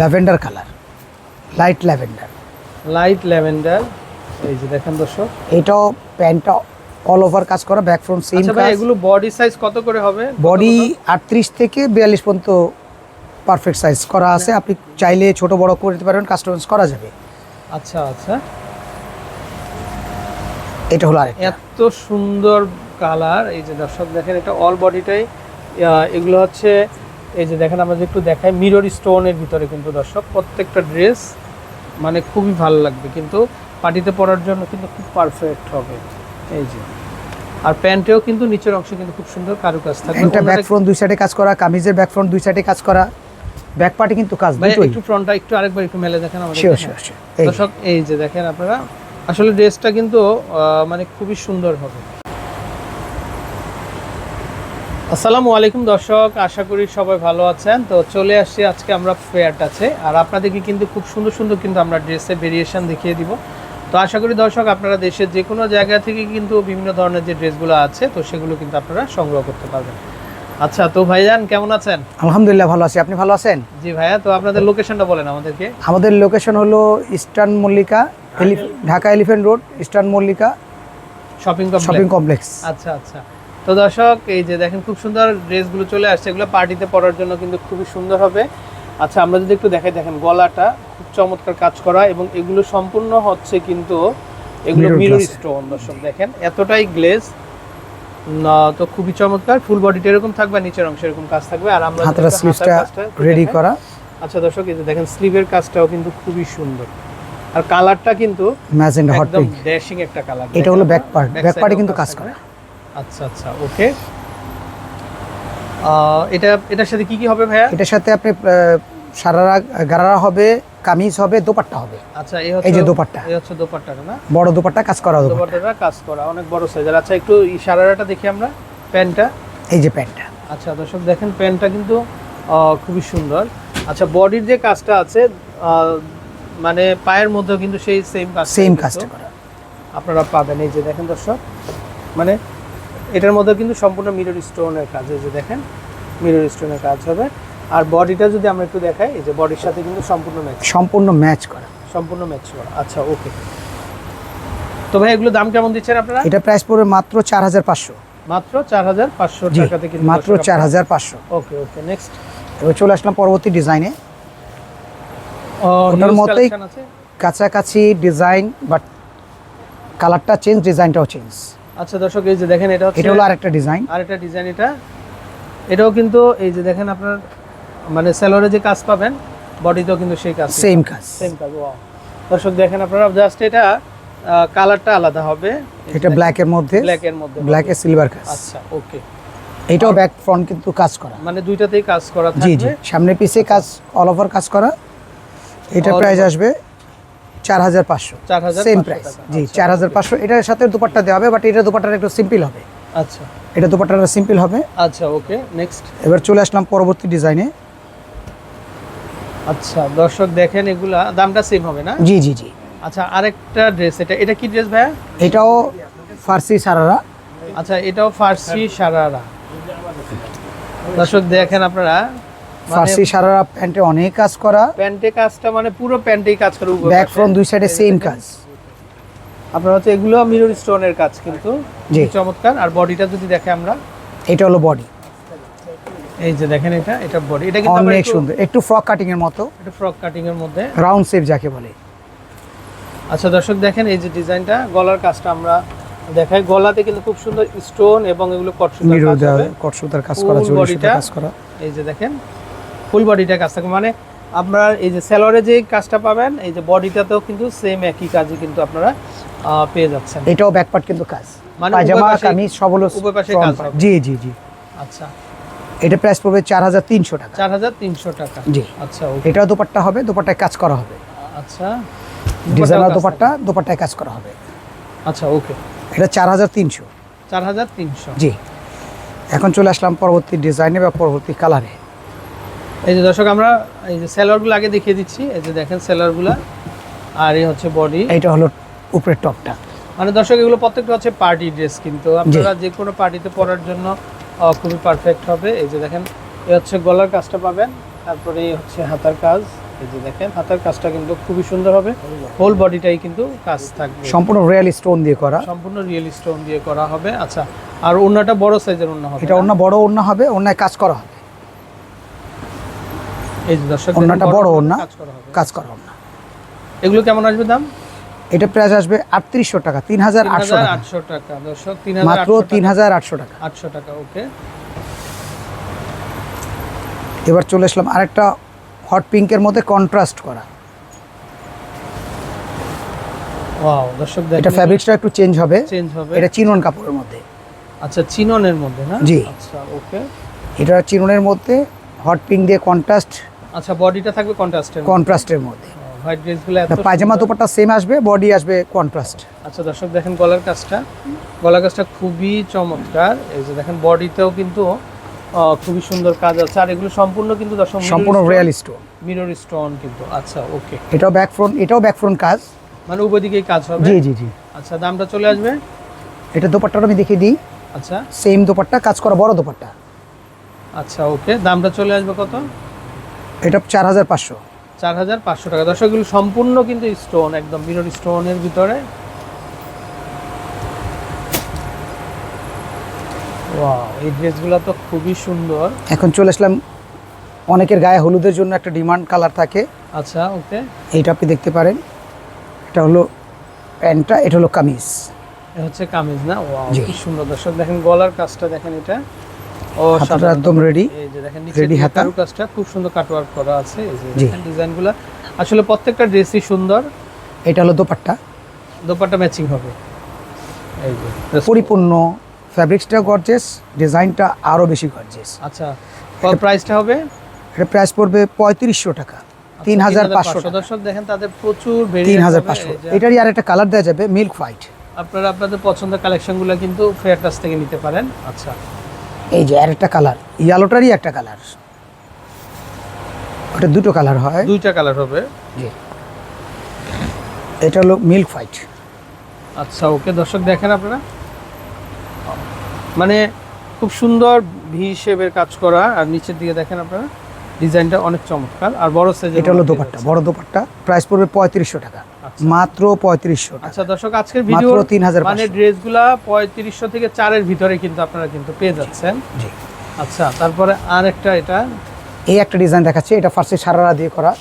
Lavender colour light lavender. Light lavender এই যে দেখেন দর্শক। এটাও প্যান্টটা অল ওভার কাজ করা ব্যাক ফ্রন্ট সেম আচ্ছা ভাই এগুলো বডি সাইজ কত করে হবে? বডি আটত্রিশ থেকে বিয়াল্লিশ পর্যন্ত পারফেক্ট সাইজ করা আছে। আপনি চাইলে ছোট বড় করে দিতে পারবেন কাস্টমাইজ করা যাবে। আচ্ছা আচ্ছা। এটা হলো আরেকটা। এত সুন্দর কালার এই যে দর্শক দেখেন এটা অল বডিটাই এগুলো হচ্ছে এই যে দেখেন আমরা একটু দেখাই মিরর স্টোনের ভিতরে কিন্তু দর্শক প্রত্যেকটা ড্রেস মানে খুবই ভালো লাগবে কিন্তু পার্টিতে পরার জন্য কিন্তু খুব পারফেক্ট হবে। এই যে। আর প্যান্টেও কিন্তু নিচের অংশে কিন্তু খুব সুন্দর কারুকাজ থাকবে। প্যান্টটা ব্যাক ফ্রন্ট দুই সাইডে কাজ করা কামিজের ব্যাক ফ্রন্ট দুই সাইডে কাজ করা ব্যাক পার্টে কিন্তু কাজ ভাই দুটোই। একটু ফ্রন্টটা একটু আরেকবার একটু মেলে দেখেন আমাদের দর্শক এই যে দেখেন আপনারা আসলে ড্রেসটা কিন্তু মানে খুবই সুন্দর হবে। আসসালামু আলাইকুম দর্শক আশা করি সবাই ভালো আছেন। তো চলে আসছি আজকে আমরা ফেয়ারট আছে আর আপনাদেরকে কিন্তু খুব সুন্দর সুন্দর কিন্তু আমরা ড্রেসের ভেরিয়েশন দেখিয়ে দিব। তো আশা করি দর্শক আপনারা দেশের যে কোনো জায়গা থেকে কিন্তু বিভিন্ন ধরনের যে ড্রেসগুলো আছে তো সেগুলো কিন্তু আপনারা সংগ্রহ করতে পারবেন। আচ্ছা তো ভাইজান কেমন আছেন? আলহামদুলিল্লাহ ভালো আছি। আপনি ভালো আছেন? জি ভাইয়া তো আপনাদের লোকেশনটা বলেন আমাদেরকে। আমাদের লোকেশন হলো Eastern Mallika Dhaka Elephant Road Eastern Mallika shopping shopping complex আচ্ছা আচ্ছা। তো দর্শক এই যে দেখেন খুব সুন্দর ড্রেসগুলো চলে আসছে। এগুলো পার্টিতে পরার জন্য কিন্তু খুবই সুন্দর হবে। আচ্ছা আমরা যদি একটু দেখাই দেখেন গলাটা খুব চমৎকার কাজ করা এবং এগুলো সম্পূর্ণ হচ্ছে কিন্তু এগুলো মিরর স্টোন দর্শক দেখেন এতটাই গ্লেজ তো খুবই চমৎকার। ফুল বডিটা এরকম থাকবে নিচের অংশ এরকম কাজ থাকবে। আর আমরা হাতের কাজটা রেডি করা। আচ্ছা দর্শক এই যে দেখেন স্লিভের কাজটাও কিন্তু খুবই সুন্দর। আর কালারটা কিন্তু ম্যাজেন্ডা হট পিঙ্ক ড্যাশিং একটা কালার এটা হলো ব্যাক পার্ট ব্যাক পার্টে কিন্তু কাজ করা। আচ্ছা আচ্ছা ওকে এটা এটার সাথে কি কি হবে ভাইয়া? এটার সাথে আপনি সারারা গারারা হবে কামিজ হবে দোপাট্টা হবে। আচ্ছা এই হচ্ছে এই যে দোপাট্টা। এই হচ্ছে দোপাট্টাটা না? বড় দোপাট্টা কাজ করা দোপাট্টা। দোপাট্টাটা কাজ করা অনেক বড় সাইজের আচ্ছা একটু সারারাটা দেখি আমরা প্যান্টটা। এই যে প্যান্টটা। আচ্ছা দর্শক দেখেন প্যান্টটা কিন্তু খুবই সুন্দর। আচ্ছা বডির যে কাজটা আছে মানে পায়ের মধ্যেও কিন্তু সেই সেম কাজ সেম কাজটা করা। আপনারা পাবেন। এই যে দেখেন দর্শক মানে এটার মধ্যে কিন্তু সম্পূর্ণ মিরর স্টোনের কাজ এই যে দেখেন মিরর স্টোনের কাজ হবে। আর বডিটা যদি আমরা একটু দেখাই এই যে বডির সাথে কিন্তু সম্পূর্ণ ম্যাচ সম্পূর্ণ ম্যাচ করা। সম্পূর্ণ ম্যাচ করা। আচ্ছা ওকে তো ভাই এগুলো দাম কেমন দিচ্ছেন আপনারা? এটা প্রাইস পড়বে মাত্র চার হাজার পাঁচশো। মাত্র চার হাজার পাঁচশো টাকাতে কিন্তু মাত্র চার হাজার পাঁচশো। ওকে ওকে নেক্সট এবার চলে আসলাম পরবর্তী ডিজাইনে ওটার মতোই- কাছাকাছি ডিজাইন বাট কালারটা চেঞ্জ ডিজাইনটাও চেঞ্জ আচ্ছা দর্শক এই যে দেখেন এটা হচ্ছে এটা হলো আরেকটা ডিজাইন আরেকটা ডিজাইন এটা। এটাও কিন্তু এই যে দেখেন আপনার মানে সেলরে যে কাজ পাবেন বডিতেও কিন্তু সেই কাজ। সেম কাজ। সেম কাজ ওয়াও দর্শক দেখেন আপনারা জাস্ট এটা কালারটা আলাদা হবে। এটা ব্ল্যাক এর মধ্যে ব্ল্যাক এর মধ্যে ব্ল্যাক এর সিলভার কাজ। আচ্ছা ওকে এটাও ব্যাক ফ্রন্ট কিন্তু কাজ করা। মানে দুইটাতেই কাজ করা থাকবে জি। জি সামনে পিছে কাজ অল ওভার কাজ করা। এটা প্রাইস আসবে চার হাজার পাঁচশো 4,500 সেম প্রাইস জি আচ্ছা, চার হাজার পাঁচশো। এটার সাথে দুপাট্টা দেওয়া হবে বাট এটা দুপাট্টাটা একটু সিম্পল হবে। আচ্ছা। এটা দুপাট্টাটা সিম্পল হবে। আচ্ছা ওকে নেক্সট এবার চলে আসলাম পরবর্তী ডিজাইনে। আচ্ছা দর্শক দেখেন এগুলা দামটা সেম হবে না? জি জি জি। আচ্ছা আরেকটা ড্রেস এটা এটা কি ড্রেস ভাইয়া? এটাও ফার্সি সারারা। আচ্ছা এটাও ফার্সি সারারা। দর্শক দেখেন আপনারা ফার্সি সারারা প্যান্টে অনেক কাজ করা। প্যান্টে কাজটা মানে পুরো প্যান্টেই কাজ করে ব্যাক ফ্রন্ট দুই সাইডে সেম কাজ। আপনার হচ্ছে এগুলো মিরর স্টোনের কাজ কিন্তু। চমৎকার। আর বডিটা যদি দেখে আমরা? এটা হলো বডি এই যে দেখেন এটা এটা বডি এটা কিন্তু অনেক সুন্দর। একটু ফ্রক কাটিং এর মতো। এটা ফ্রক কাটিং এর মধ্যে। রাউন্ড শেপ যাকে বলে। আচ্ছা দর্শক দেখেন এই যে ডিজাইনটা। গলার কাজটা আমরা দেখাই। গলাতে কিন্তু খুব সুন্দর স্টোন এবং এগুলো কটসুতার কাজ করা টা- কাজ করা। এই যে দেখেন। ফুল বডিটা কাজ থাকবে। মানে আপনার এই যে সেলরে যে কাজটা পাবেন এই যে বডিটাতেও কিন্তু সেম একই কাজই কিন্তু আপনারা পেয়ে যাচ্ছেন। এটাও ব্যাক পার্ট কিন্তু কাজ। মানে পায়জামা কামিজ সব হলো উভয় পাশে কাজ। জি জি জি। আচ্ছা। এটা প্রাইস পড়বে চার হাজার তিনশো টাকা। চার হাজার তিনশো টাকা। জি। আচ্ছা এটাও দোপাট্টা হবে দোপাট্টায় কাজ করা হবে। আচ্ছা। ডিজাইনার দোপাট্টা দোপাট্টায় কাজ করা হবে। আচ্ছা ওকে এটা চার হাজার তিনশো। চার হাজার তিনশো। জি। এখন চলে আসলাম পরবর্তী ডিজাইনে বা পরবর্তী কালারে এই যে দর্শক আমরা এই যে সেলারগুলো আগে দেখিয়ে দিচ্ছি। এই যে দেখেন সেলারগুলো আর এই হচ্ছে বডি এইটা হলো উপরের টপটা মানে দর্শক এগুলো প্রত্যেকটা হচ্ছে পার্টি ড্রেস কিন্তু আপনারা যে কোনো পার্টিতে পরার জন্য খুবই পারফেক্ট হবে। এই যে দেখেন এই হচ্ছে গলার কাজটা পাবেন তারপরে এই হচ্ছে হাতার কাজ। এই যে দেখেন হাতার কাজটা কিন্তু খুবই সুন্দর হবে। হোল বডিটাই কিন্তু কাজ থাকবে। সম্পূর্ণ রিয়েল স্টোন দিয়ে করা। সম্পূর্ণ রিয়েল স্টোন দিয়ে করা হবে। আচ্ছা আর ওন্নাটা বড় সাইজের ওন্না হবে এটা না? অন্য বড় ওড়না হবে অন্যায় কাজ করা হবে। এই যে দর্শক ওড়নাটা বড় ওড়না। কাজ করা ওড়না এগুলো কেমন আসবে দাম? এটা প্রাইস আসবে আটত্রিশশো টাকা তিন হাজার আটশো টাকা। দর্শক মাত্র তিন হাজার আটশো টাকা। আটশো টাকা ওকে। এবার চলে আসলাম আরেকটা হট পিঙ্কের মধ্যে কন্ট্রাস্ট করা। ওয়াও দর্শক এটা দেখেন ফ্যাব্রিক্সটা একটু চেঞ্জ হবে। চেঞ্জ হবে। এটা চিনন কাপড়ের মধ্যে। আচ্ছা চিননের মধ্যে না? জি। আচ্ছা ওকে। এটা চিননের মধ্যে হট পিঙ্ক দিয়ে কন্ট্রাস্ট আচ্ছা বডিটা থাকবে কন্ট্রাস্টের কন্ট্রাস্টের মধ্যে। হোয়াইট ড্রেসগুলো এত পায়জামা। দোপাট্টা সেম আসবে বডি আসবে কন্ট্রাস্ট আচ্ছা দর্শক দেখেন গলার কাজটা। গলার কাজটা খুবই চমৎকার। এই যে দেখেন বডিতেও কিন্তু খুবই সুন্দর কাজ আছে। আর এগুলো সম্পূর্ণ কিন্তু দর্শক সম্পূর্ণ রিয়েল স্টোন মিরর স্টোন কিন্তু। আচ্ছা ওকে এটাও ব্যাক ফ্রন্ট এটাও ব্যাক ফ্রন্ট কাজ। মানে উভয় দিকেই কাজ হবে? জি জি জি। আচ্ছা দামটা চলে আসবে? এটা দোপাট্টাটা আমি দেখিয়ে দিই। আচ্ছা। সেম দোপাট্টা কাজ করা বড় দোপাট্টা। আচ্ছা ওকে দামটা চলে আসবে কত? এটা চার হাজার পাঁচশো। চার হাজার পাঁচশো টাকা। দর্শকগুলো সম্পূর্ণ কিন্তু স্টোন একদম মিরর স্টোনের ভিতরে। এই ড্রেসগুলো তো খুবই সুন্দর। এখন চলে আসলাম অনেকের গায়ে হলুদের জন্য একটা ডিমান্ড কালার থাকে। আচ্ছা ওকে। এইটা আপনি দেখতে পারেন। এটা হলো প্যান্টটা এটা হলো কামিজ। হচ্ছে কামিজ না? ওয়াও কি সুন্দর। দর্শক দেখেন গলার কাজটা দেখেন এটা। হাতাটা একদম Ready নিচে হাতা। কাজটা খুব সুন্দর কাটওয়ার্ক করা আছে। এই যে ডিজাইনগুলো আসলে প্রত্যেকটা ড্রেসই সুন্দর। এটা হলো দোপাট্টা। দোপাট্টা ম্যাচিং হবে। এই যে পরিপূর্ণ ফ্যাব্রিক্সটা গর্জেস ডিজাইনটা আরও বেশি গর্জেস আচ্ছা প্রাইসটা হবে? এটা প্রাইস পড়বে পঁয়ত্রিশশো টাকা। আচ্ছা, তিন হাজার পাঁচশো দর্শক দেখেন তাদের প্রচুর তিন হাজার পাঁচশো। এটারই আর একটা কালার দেওয়া যাবে মিল্ক হোয়াইট আপনারা আপনাদের পছন্দের কালেকশনগুলো কিন্তু ফেয়ার কাছ থেকে নিতে পারেন। আচ্ছা। এই যে আর একটা কালার ইয়ালোটারই একটা কালার ওটা দুটো কালার হয়। দুইটা কালার হবে? জি। এটা হলো মিল্ক হোয়াইট আচ্ছা ওকে দর্শক দেখেন আপনারা। মানে খুব সুন্দর ভি শেপের কাজ করা। আর নিচের দিকে দেখেন আপনারা। ডিজাইনটা অনেক চমৎকার। আর বড় সাইজের এটা হলো দোপাট্টা বড় দোপাট্টা প্রাইস পড়বে পঁয়ত্রিশশো টাকা। আচ্ছা। মাত্র পঁয়ত্রিশশো টাকা। আচ্ছা দর্শক আজকের ভিডিও মাত্র 3500 মানে ড্রেসগুলা পঁয়ত্রিশশো থেকে চারের ভিতরে কিন্তু আপনারা কিন্তু পেয়ে যাচ্ছেন। জি। আচ্ছা তারপরে আর একটা এটা। এই একটা ডিজাইন দেখাচ্ছে এটা ফার্স্টে সারারা দিয়ে করা।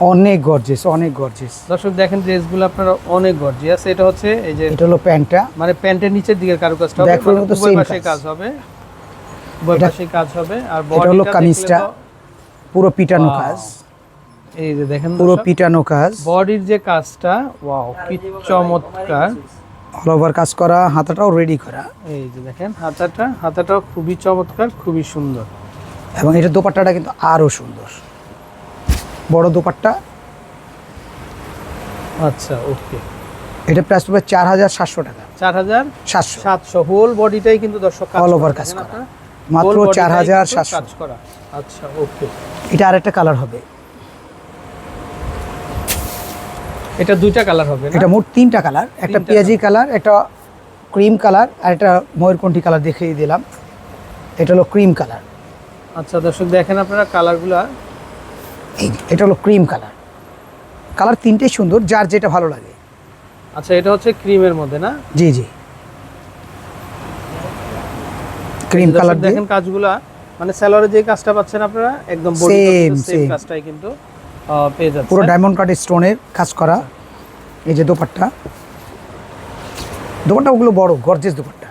অনেক গর্জেস অনেক গর্জেস দর্শক দেখেন ড্রেসগুলো আপনারা অনেক গর্জিয়াস এটা হচ্ছে এই যে এটা হলো প্যান্টটা। মানে প্যান্টের নিচের দিকের কারুকাজটা হবে front মানে তো পাশে কাজ। হবে। এটা- কাজ হবে। আর এটা হলো কামিজটা। পুরো পিটানো কাজ। এই যে দেখেন পুরো পিটানো কাজ। বডির যে কাজটা ওয়াও কি চমৎকার। অল ওভার কাজ করা হাতাটাও রেডি করা। এই যে দেখেন হাতাটা হাতাটাও খুবই চমৎকার খুবই সুন্দর। এবং এটা দোপাট্টাটা কিন্তু আরও সুন্দর। বড় দোপাট্টা। আচ্ছা ওকে এটা প্রাইস পড়বে চার হাজার সাতশো টাকা। চার হাজার সাতশো। সাতশো। হোল বডিটাই কিন্তু দর্শক All করা, কাজ করা। মাত্র চার হাজার সাতশো। কাজ করা। আচ্ছা ওকে এটা আরেকটা কালার হবে। এটা দুইটা কালার হবে এটা মোট তিনটা কালার একটা পেঁয়াজি কালার একটা ক্রিম কালার আর একটা ময়ূরকণ্ঠী কালার দেখিয়ে দিলাম। এটা হলো ক্রিম কালার আচ্ছা দর্শক দেখেন আপনারা কালারগুলো এই এটা হলো ক্রিম কালার কালার তিনটেই সুন্দর যার যেটা ভালো লাগে। আচ্ছা এটা হচ্ছে ক্রিমের মধ্যে না? জি জি। ক্রিম কালার দেখেন কাজগুলা। মানে স্যালোয়ারে যে কাজটা পাচ্ছেন আপনারা একদম Same, সেম কাজটাই কিন্তু পেয়ে যাচ্ছে পুরো ডায়মন্ড কাট স্টোনের কাজ করা। এই যে দোপাট্টা। দোপাট্টা ওগুলো বড় গর্জেস দোপাট্টা।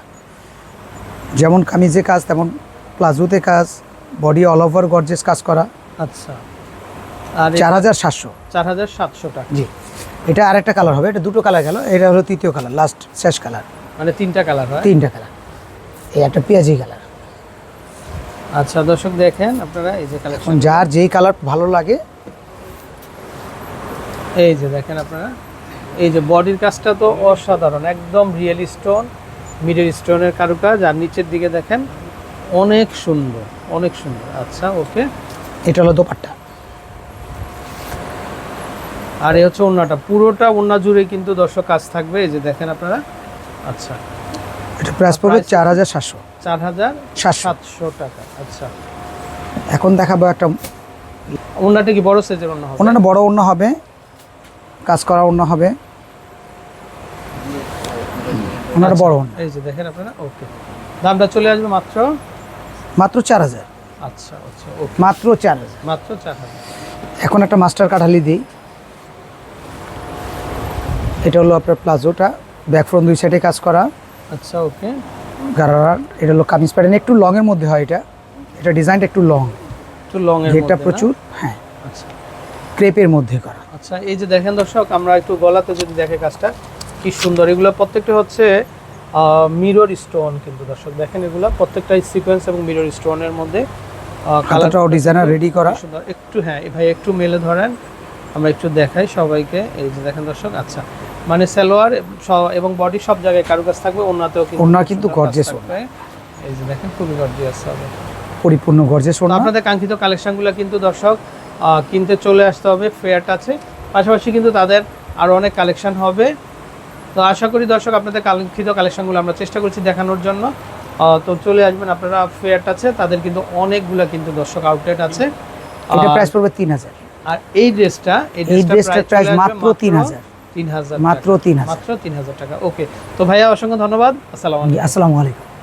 যেমন কামিজে কাজ তেমন প্লাজোতে কাজ বডি অল ওভার গর্জেস কাজ করা। আচ্ছা। আর চার হাজার সাতশো। চার হাজার সাতশো টাকা। জি। এটা আরেকটা কালার হবে এটা দুটো কালার গেল এটা হলো তৃতীয় কালার লাস্ট শেষ কালার মানে তিনটা কালার হয়? তিনটা কালার এই একটা পেঁয়াজি কালার আচ্ছা দর্শক দেখেন আপনারা এই যে কালেকশন যার যেই কালার ভালো লাগে। এই যে দেখেন আপনারা এই যে বডির কাজটা তো অসাধারণ একদম রিয়েল স্টোন মিডল স্টোনের কারুকাজ আর নিচের দিকে দেখেন অনেক সুন্দর অনেক সুন্দর। আচ্ছা ওকে। এটা হলো দোপাট্টা। আর এই হচ্ছে ওন্নাটা পুরোটা ওন্না জুড়ে কিন্তু দর্শক কাজ থাকবে এই যে দেখেন আপনারা। আচ্ছা। এটা প্রাইস পড়বে চার হাজার সাতশো। চার হাজার সাতশো। টাকা আচ্ছা। এখন দেখাবো একটা ওনাটা কি বড় সাইজের অন্য হবে? অন্যান্য বড় অন্য হবে কাজ করা অন্য হবে। ওনারা বড় অন্য এই যে দেখেন আপনারা ওকে। দামটা চলে আসবে মাত্র? মাত্র চার হাজার। আচ্ছা আচ্ছা মাত্র চার হাজার। মাত্র চার হাজার। এখন একটা মাস্টার কাঠালি দিই। এটা হলো আপনার প্লাজোটা ব্যাক ফ্রন্ট দুই সাইডে কাজ করা। আচ্ছা ওকে। গারার এটা হলো কামিজ প্যাটার্ন একটু লংয়ের মধ্যে হয় এটা। এটা ডিজাইনটা একটু লং একটু লং এর না? প্রচুর হ্যাঁ। আচ্ছা। ক্রেপের মধ্যে করা। আচ্ছা এই যে দেখেন দর্শক আমরা একটু গলাতে যদি দেখে কাজটা কি সুন্দর। এগুলো প্রত্যেকটা হচ্ছে মিরর স্টোন কিন্তু দর্শক। দেখেন এগুলো প্রত্যেকটাই সিকোয়েন্স এবং মিরর স্টোনের মধ্যে কালারটাও ডিজাইনার রেডি করা। সুন্দর। একটু হ্যাঁ ভাই একটু মেলে ধরেন। আমরা একটু দেখাই সবাইকে। এই যে দেখেন দর্শক আচ্ছা। মানে সালোয়ার এবং বডি সব জায়গায় কারুকাজ থাকবে ওনাতেও কিন্তু খুব কিন্তু gorgeous থাকবে। এই যে দেখেন খুবই গর্জিয়াস হবে। পরিপূর্ণ গর্জেস তো ওড়না। আপনাদের কাঙ্ক্ষিত কালেকশনগুলো কিন্তু দর্শক কিনতে চলে আসতে হবে ফেয়ার টাচে পাশাপাশি কিন্তু তাদের আরও অনেক কালেকশন হবে। তো আশা করি দর্শক আপনাদের কাঙ্ক্ষিত কালেকশনগুলো আমরা চেষ্টা করছি দেখানোর জন্য। তো চলে আসবেন আপনারা ফেয়ার টাচে তাদের কিন্তু অনেকগুলো কিন্তু দর্শক আউটলেট আছে। এটা প্রাইস পড়বে তিন হাজার। আর এই ড্রেসটা এই ড্রেসটার ড্রেসটার প্রাইস মাত্র তিন হাজার। মাত্র তিন হাজার। মাত্র তিন হাজার টাকা। ওকে তো ভাইয়া অসংখ্য ধন্যবাদ। আসসালাম আসসালামু আলাইকুম।